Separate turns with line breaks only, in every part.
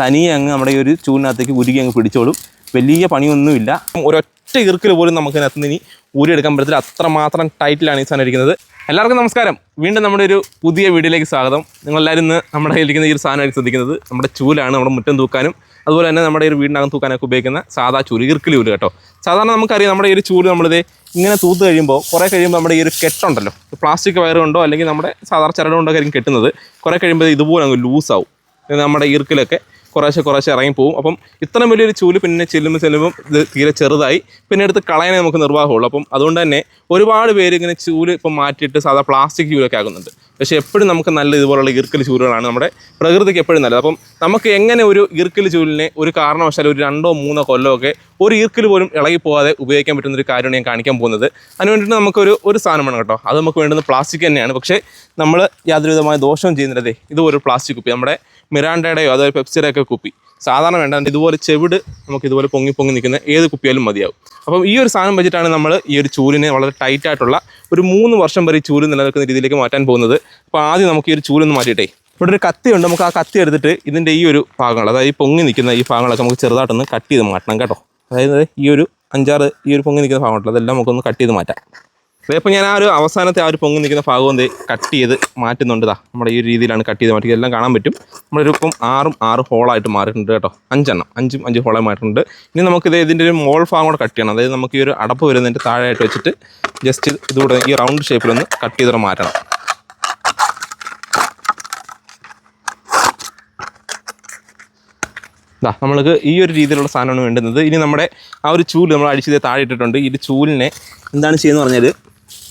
തനിയെ അങ്ങ് നമ്മുടെ ഈ ഒരു ചൂടിനകത്തേക്ക് ഉരുകി അങ്ങ് പിടിച്ചോളും. വലിയ പണിയൊന്നുമില്ല. ഒരൊറ്റ ഇറുക്കിൽ പോലും നമുക്ക് ഇതിനകത്ത് ഇനി ഊരിയെടുക്കാൻ പറ്റത്തില്ല. അത്രമാത്രം ടൈറ്റിലാണ് ഈ സാധനം ഇരിക്കുന്നത്. എല്ലാവർക്കും നമസ്കാരം. വീണ്ടും നമ്മുടെ ഒരു പുതിയ വീഡിയോയിലേക്ക് സ്വാഗതം. നിങ്ങളെല്ലാവരും ഇന്ന് നമ്മുടെ കയ്യിലിരിക്കുന്ന ഈ ഒരു സാധനമായിട്ട് ശ്രദ്ധിക്കുന്നത് നമ്മുടെ ചൂലാണ് നമ്മുടെ മുറ്റം തൂക്കാനും അതുപോലെ തന്നെ നമ്മുടെ ഒരു വീടിനകം തൂക്കാനൊക്കെ ഉപയോഗിക്കുന്ന സാധാ ചൂൽ ഇറുക്കിൽ ചൂൽ കേട്ടോ. സാധാരണ നമുക്കറിയാം നമ്മുടെ ഈ ഒരു ചൂൽ നമ്മളിത് ഇങ്ങനെ തൂത്ത് കഴിയുമ്പോൾ കുറേ കഴിയുമ്പോൾ നമ്മുടെ ഈ ഒരു കെട്ടുണ്ടല്ലോ. പ്ലാസ്റ്റിക് വയർ കൊണ്ടോ അല്ലെങ്കിൽ നമ്മുടെ സാധാരണ ചരട് കൊണ്ടോ ആയിരിക്കും കെട്ടുന്നത്. കുറേ കഴിയുമ്പോൾ ഇത് ഇതുപോലെ അങ്ങ് ലൂസാവും. നമ്മുടെ ഈർക്കിലൊക്കെ കുറേശ്ശെ കുറേശ്ശെ ഇറങ്ങിപ്പോവും അപ്പം ഇത്രയും വലിയൊരു ചൂൽ പിന്നെ ചെല്ലുമ്പോൾ ചെല്ലുമ്പോൾ ഇത് തീരെ ചെറുതായി. പിന്നെ എടുത്ത് കളയാനേ നമുക്ക് നിർവാഹമുള്ളൂ. അപ്പം അതുകൊണ്ട് തന്നെ ഒരുപാട് പേര് ഇങ്ങനെ ചൂൽ ഇപ്പം മാറ്റിയിട്ട് സാധാ പ്ലാസ്റ്റിക് ചൂലൊക്കെ ആകുന്നുണ്ട് പക്ഷേ എപ്പോഴും നമുക്ക് നല്ല ഇതുപോലുള്ള ഈർക്കൽ ചൂലുകളാണ് നമ്മുടെ പ്രകൃതിക്ക് എപ്പോഴും നല്ലത്. അപ്പം നമുക്ക് എങ്ങനെ ഒരു ഈർക്കൽ ചൂലിനെ ഒരു കാരണവശാലും ഒരു രണ്ടോ മൂന്നോ കൊല്ലമൊക്കെ ഒരു ഈർക്കൽ പോലും ഇളകി പോകാതെ ഉപയോഗിക്കാൻ പറ്റുന്ന ഒരു കാര്യമാണ് ഞാൻ കാണിക്കാൻ പോകുന്നത്. അതിന് വേണ്ടിയിട്ട് നമുക്ക് ഒരു സാധനം വേണം കേട്ടോ. അത് നമുക്ക് വേണ്ടുന്നത് പ്ലാസ്റ്റിക് തന്നെയാണ്. പക്ഷേ നമ്മൾ യാതൊരുവിധമായ ദോഷവും ചെയ്യുന്നില്ലതേ ഇത് ഒരു പ്ലാസ്റ്റിക് കുപ്പി. നമ്മുടെ മിറാണ്ടയുടെയോ അതായത് പെപ്സിയുടെ ഒക്കെ കുപ്പി. സാധാരണ വേണ്ട ഇതുപോലെ ചെവിട് നമുക്ക് ഇതുപോലെ പൊങ്ങി പൊങ്ങി നിൽക്കുന്ന ഏത് കുപ്പിയാലും മതിയാവും. അപ്പം ഈ ഒരു സാധനം വെച്ചിട്ടാണ് നമ്മൾ ഈ ഒരു ചൂലിനെ വളരെ ടൈറ്റ് ആയിട്ടുള്ള ഒരു മൂന്ന് വർഷം വരെ ഈ ചൂൽ നിലനിൽക്കുന്ന രീതിയിലേക്ക് മാറ്റാൻ പോകുന്നത്. അപ്പോൾ ആദ്യം നമുക്ക് ഈ ഒരു ചൂലൊന്ന് മാറ്റിയിട്ടേ. ഇവിടെ ഒരു കത്തിയുണ്ട് നമുക്ക് ആ കത്തി എടുത്തിട്ട് ഇതിന്റെ ഈ ഒരു ഭാഗങ്ങൾ അതായത് ഈ പൊങ്ങി നിൽക്കുന്ന ഈ ഭാഗങ്ങളൊക്കെ നമുക്ക് ചെറുതായിട്ടൊന്ന് കട്ട് ചെയ്ത് മാറ്റണം കേട്ടോ. അതായത് ഈ ഒരു അഞ്ചാറ് ഈ ഒരു പൊങ്ങി നിൽക്കുന്ന ഭാഗമുണ്ടല്ലോ അതെല്ലാം നമുക്കൊന്ന് കട്ട് ചെയ്ത് മാറ്റാം. അപ്പോൾ ഞാൻ ആ ഒരു അവസാനത്തെ ആ ഒരു പൊങ്ങി നിൽക്കുന്ന എന്ത് കട്ട് ചെയ്ത് മാറ്റുന്നുണ്ട് ദാ. നമ്മുടെ ഈ രീതിയിലാണ് കട്ട് ചെയ്ത് മാറ്റി എല്ലാം കാണാൻ പറ്റും. നമ്മുടെ ഒരു ഇപ്പം ആറും ആറ് ഹോളായിട്ട് മാറിയിട്ടുണ്ട് കേട്ടോ. അഞ്ചെണ്ണം. അഞ്ചും അഞ്ച് ഹോളായി മാറിയിട്ടുണ്ട്. ഇനി നമുക്കിത് ഇതിന്റെ ഒരു മോൾ ഭാഗം കൂടെ കട്ട് ചെയ്യണം. അതായത് നമുക്ക് ഈ ഒരു അടപ്പ് വരുന്നതിന്റെ താഴെയായിട്ട് വെച്ചിട്ട് ജസ്റ്റ് ഇതുകൂടെ ഈ റൗണ്ട് ഷേപ്പിലൊന്ന് കട്ട് ചെയ്തിട്ട് മാറ്റണം. ഇതാ നമ്മൾക്ക് ഈ ഒരു രീതിയിലുള്ള സാധനമാണ് വേണ്ടുന്നത്. ഇനി നമ്മുടെ ആ ഒരു ചൂൽ നമ്മൾ അടിച്ചത് താഴെ ഇട്ടിട്ടുണ്ട്. ഈ ചൂലിനെ എന്താണ് ചെയ്യുന്നത് പറഞ്ഞാൽ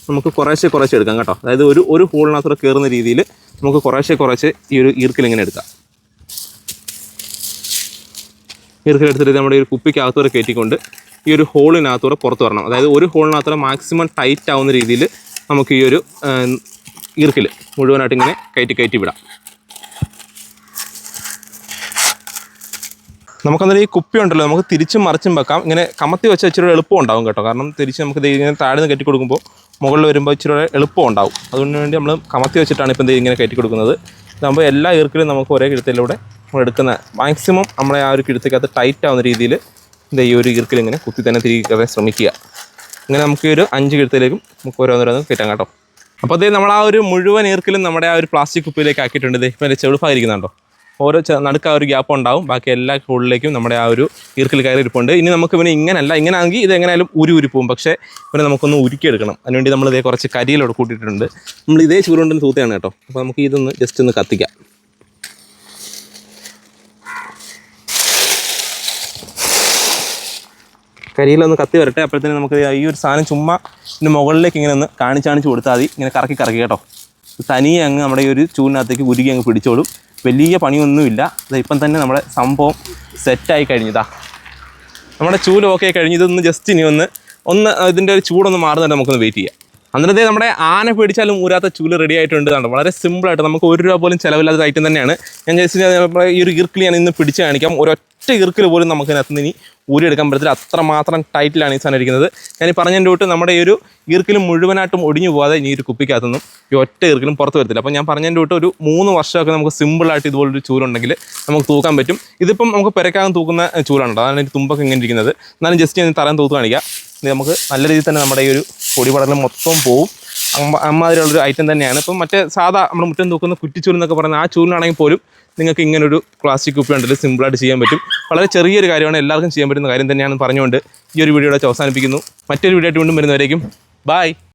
നമുക്ക് കുറേശ്ശെ കുറേശ്ശെ എടുക്കാം കേട്ടോ. അതായത് ഒരു ഒരു ഹോളിനകത്തൂടെ കയറുന്ന രീതിയിൽ നമുക്ക് കുറേശ്ശെ കുറച്ച് ഈ ഒരു ഈർക്കിൽ ഇങ്ങനെ എടുക്കാം. ഈർക്കിൽ എടുത്തിട്ട് നമ്മുടെ ഈ ഒരു കുപ്പിക്കകത്തൂടെ കയറ്റിക്കൊണ്ട് ഈ ഒരു ഹോളിനകത്തൂടെ പുറത്ത് വരണം. അതായത് ഒരു ഹോളിനകത്തൂടെ മാക്സിമം ടൈറ്റ് ആവുന്ന രീതിയിൽ നമുക്ക് ഈ ഒരു ഈർക്കിൽ മുഴുവനായിട്ട് ഇങ്ങനെ കയറ്റി കയറ്റി വിടാം. നമുക്കന്നേരം ഈ കുപ്പി ഉണ്ടല്ലോ നമുക്ക് തിരിച്ചും മറിച്ചും വെക്കാം. ഇങ്ങനെ കമത്തി വെച്ച് ഇച്ചിരി എളുപ്പം ഉണ്ടാവും കേട്ടോ. കാരണം തിരിച്ച് നമുക്ക് ഇങ്ങനെ താഴെ നിന്ന് കെട്ടി കൊടുക്കുമ്പോൾ മുകളിൽ വരുമ്പോൾ ഇച്ചിരി എളുപ്പം ഉണ്ടാവും. അതുകൊണ്ട് വേണ്ടി നമ്മൾ കമത്തി വെച്ചിട്ടാണ് ഇപ്പം ദേ ഇങ്ങനെ കയറ്റി കൊടുക്കുന്നത്. ഇതാകുമ്പോൾ എല്ലാ ഈർക്കിലും നമുക്ക് ഒരേ കിഴുത്തിലൂടെ നമ്മൾ എടുക്കുന്ന മാക്സിമം നമ്മളെ ആ ഒരു കിഴുത്തേക്കകത്ത് ടൈറ്റ് ആവുന്ന രീതിയിൽ ദേ ഈ ഒരു ഈർക്കിൽ ഇങ്ങനെ കുത്തി തന്നെ തിരികെ ശ്രമിക്കുക. ഇങ്ങനെ നമുക്ക് ഈ ഒരു അഞ്ച് കിഴുത്തിലേക്കും നമുക്ക് ഓരോന്നോരോന്ന് കയറ്റാം കേട്ടോ. അപ്പോൾ അതേ നമ്മൾ ആ ഒരു മുഴുവൻ ഈർക്കിലും നമ്മുടെ ആ ഒരു പ്ലാസ്റ്റിക് കുപ്പിയിലേക്ക് ആക്കിയിട്ടുണ്ട് ഇതേ ഇപ്പം എന്റെ ചെറുപ്പായിരിക്കുന്നുണ്ടോ ഓരോ നടുക്ക് ആ ഒരു ഗ്യാപ്പ് ഉണ്ടാവും. ബാക്കി എല്ലാ ഹോളിലേക്കും നമ്മുടെ ആ ഒരു ഈർക്കിൽ കയറി ഇരിപ്പുണ്ട് ഇനി നമുക്ക് ഇവനെ ഇങ്ങനല്ല ഇങ്ങനെ ആണെങ്കിൽ ഇത് എങ്ങനെയാലും ഉരി പോകും പക്ഷേ ഇവനെ നമുക്കൊന്ന് ഉരുക്കിയെടുക്കണം. അതിനുവേണ്ടി നമ്മൾ ഇതേ കുറച്ച് കരിയിലോട് കൂട്ടിയിട്ടുണ്ട് നമ്മൾ ഇതേ ചൂരുണ്ടെന്ന് തൂത്തയാണ് കേട്ടോ. അപ്പോൾ നമുക്ക് ഇതൊന്ന് ജസ്റ്റ് ഒന്ന് കത്തിക്കാം. കരിയിലൊന്ന് കത്തി വരട്ടെ. അപ്പോഴത്തേനും നമുക്ക് ഈ ഒരു സാധനം ചുമ്മാ ഇതിന്റെ മുകളിലേക്ക് ഇങ്ങനെ ഒന്ന് കാണിച്ചാണിച്ച് കൊടുത്താൽ മതി. ഇങ്ങനെ കറക്കി കറക്കി കേട്ടോ. തനിയെ അങ്ങ് നമ്മുടെ ഈ ഒരു ചൂടിനകത്തേക്ക് ഉരുകി അങ്ങ് പിടിച്ചോളും. വലിയ പണിയൊന്നുമില്ല. ഇപ്പം തന്നെ നമ്മുടെ സംഭവം സെറ്റായി കഴിഞ്ഞതാ നമ്മുടെ ചൂൽ ഓക്കെ കഴിഞ്ഞ് ഇതൊന്ന് ജസ്റ്റ് ഇനി ഒന്ന് ഒന്ന് ഇതിന്റെ ഒരു ചൂടൊന്ന് മാറുന്നുണ്ട് നമുക്കൊന്ന് വെയിറ്റ് ചെയ്യാം. അന്നത്തെ നമ്മുടെ ആന പേടിച്ചാലും ഊരാത്ത ചൂൽ റെഡി ആയിട്ടുണ്ട് കണ്ടോ? വളരെ സിമ്പിളായിട്ട് നമുക്ക് ഒരു രൂപ പോലും ചിലവില്ലാത്ത ഐറ്റം തന്നെയാണ്. ഞാൻ ജസ്റ്റ് ഈ ഒരു ഇർക്കിൽ ഞാൻ ഇന്ന് പിടിച്ച് കാണിക്കാം. ഒരൊറ്റ ഇർക്കിൽ പോലും നമുക്ക് ഇതിനകത്ത് ഇനി ഊരിയെടുക്കാൻ പറ്റത്തില്ല. അത്രമാത്രം ടൈറ്റിലാണ് ഈ സാധനം ഇരിക്കുന്നത്. ഞാൻ ഈ പറഞ്ഞതിന്റെ തൊട്ട് നമ്മുടെ ഈ ഒരു ഈർക്കിലും മുഴുവനായിട്ടും ഒടിഞ്ഞു പോകാതെ ഇനി ഒരു കുപ്പിക്കകത്തുനിന്നും ഈ ഒറ്റ ഈർക്കിലും പുറത്ത് വരത്തില്ല. അപ്പോൾ ഞാൻ പറഞ്ഞതിന്റെ തൊട്ട് ഒരു മൂന്ന് വർഷമൊക്കെ നമുക്ക് സിമ്പിളായിട്ട് ഇതുപോലൊരു ചൂലുണ്ടെങ്കിൽ നമുക്ക് തൂക്കാൻ പറ്റും. ഇതിപ്പം നമുക്ക് പെരക്കാകം തൂക്കുന്ന ചൂലാണ് അതാണ് എനിക്ക് തുമ്പൊക്കെ ഇങ്ങനെ ഇരിക്കുന്നത്. എന്നാലും ജസ്റ്റ് ഞാൻ തരാൻ തൂത്ത് കാണിക്കാം. നമുക്ക് നല്ല രീതിയിൽ തന്നെ നമ്മുടെ ഈ ഒരു പൊടി പടലം മൊത്തം പോവും. അമ്മ അമ്മാതിരിയുള്ളൊരു ഐറ്റം തന്നെയാണ്. ഇപ്പം മറ്റേ സാധാ നമ്മുടെ മുറ്റം തൂക്കുന്ന കുറ്റിച്ചൂലെന്നൊക്കെ പറയുന്ന ആ ചൂലിനാണെങ്കിൽ പോലും നിങ്ങൾക്ക് ഇങ്ങനൊരു പ്ലാസ്റ്റിക് കുപ്പി ഉണ്ടെങ്കിൽ സിമ്പിളായിട്ട് ചെയ്യാൻ പറ്റും. വളരെ ചെറിയൊരു കാര്യമാണ് എല്ലാവർക്കും ചെയ്യാൻ പറ്റുന്ന കാര്യം തന്നെയാണെന്ന് പറഞ്ഞുകൊണ്ട് ഈ ഒരു വീഡിയോയുടെ അവസാനിപ്പിക്കുന്നു. മറ്റൊരു വീഡിയോ ആയിട്ട് വീണ്ടും വരുന്നവരേക്കും ബായ്